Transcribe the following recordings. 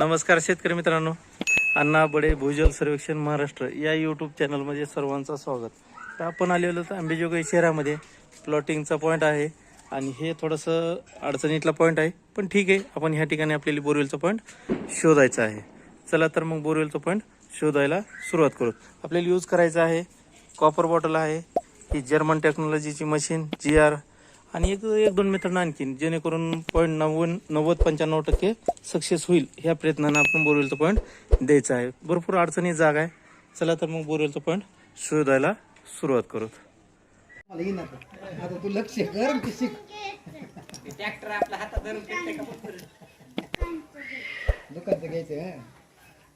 नमस्कार शेतकरी मित्रांनो. अण्णा बडे भूजल सर्वेक्षण महाराष्ट्र या यूट्यूब चॅनलमध्ये सर्वांचं स्वागत. तर आपण आलेलो तर अंबेजोगाई शहरामध्ये. प्लॉटिंगचा पॉईंट आहे आणि हे थोडंसं अडचणीतला पॉईंट आहे. पण ठीक आहे आपण ह्या ठिकाणी आपल्याला बोरवेलचा पॉईंट शोधायचा आहे. चला तर मग बोरवेलचा पॉईंट शोधायला सुरुवात करू. आपल्याला यूज करायचं आहे. कॉपर बॉटल आहे. ही जर्मन टेक्नॉलॉजीची मशीन जी आर आणि एक एक दोन मित्रांना आणखीन जेणेकरून पॉईंट नव्वद नव्वद पंच्याण्णव टक्के सक्सेस होईल ह्या प्रयत्नानं आपण बोरवेलचा पॉईंट द्यायचा आहे. भरपूर अडचणी जागा आहे. चला तर मग बोरवेलचा पॉईंट शोधायला सुरुवात करू आता. तू लक्ष कर घ्यायचं हं.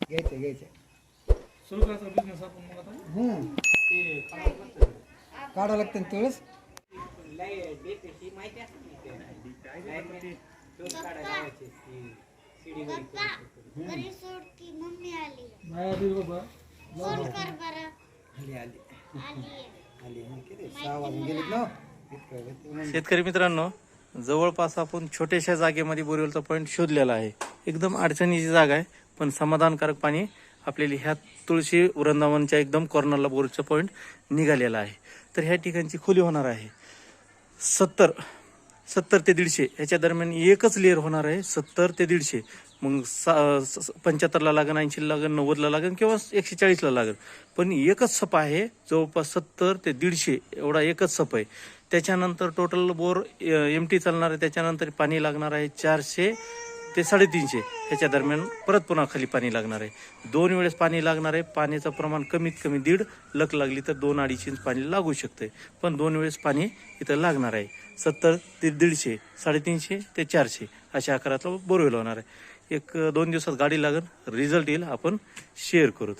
घ्यायचं हं. काढावं लागतं. तुळस लय देते ही माहिती असते ना ते. लाईनमॅन टोल काढायला लावायचे. ती? शिडीवर इकडे तिकडे. घरी सोड की मम्मी आली. फोन कर बरं. आली आली. आली आली किती सहा वाजून गेलीत ना. इतकं इतकं मग शेतकरी मित्रांनो जवळपास आपण छोट्याशा जागेमध्ये बोरवेलचा पॉईंट शोधलेला आहे. एकदम अडचणीची जागा आहे पण समाधानकारक पाणी आपल्याला ह्या तुळशी वृंदावनच्या एकदम कॉर्नरला बोरचा पॉईंट निघालेला आहे. तर ह्या ठिकाणची खोली होणार आहे. सत्तर सत्तर ते दीडशे ह्याच्या दरम्यान एकच लेअर होणार आहे सत्तर ते दीडशे. मग सा स- पंच्याहत्तरला लागेल ऐंशीला लागेल नव्वदला लागेल किंवा एकशे चाळीसला लागेल पण एकच सप आहे जवळपास सत्तर ते दीडशे एवढा एकच सप आहे. त्याच्यानंतर टोटल बोर एम टी चालणार आहे त्याच्यानंतर पाणी लागणार आहे चारशे ते साडेतीनशे. ह्याच्या दरम्यान परत पुन्हा खाली पाणी लागणार आहे. दोन वेळेस पाणी लागणार आहे. पाण्याचं प्रमाण कमीत कमी दीड लक लागली तर दोन अडीच इंच पाणी लागू शकते पण दोन वेळेस पाणी इथं लागणार आहे. सत्तर ते दीडशे साडेतीनशे ते चारशे अशा आकाराचा बोरवेल होणार आहे. एक दोन दिवसात गाडी लागेल रिझल्ट येईल आपण शेअर करू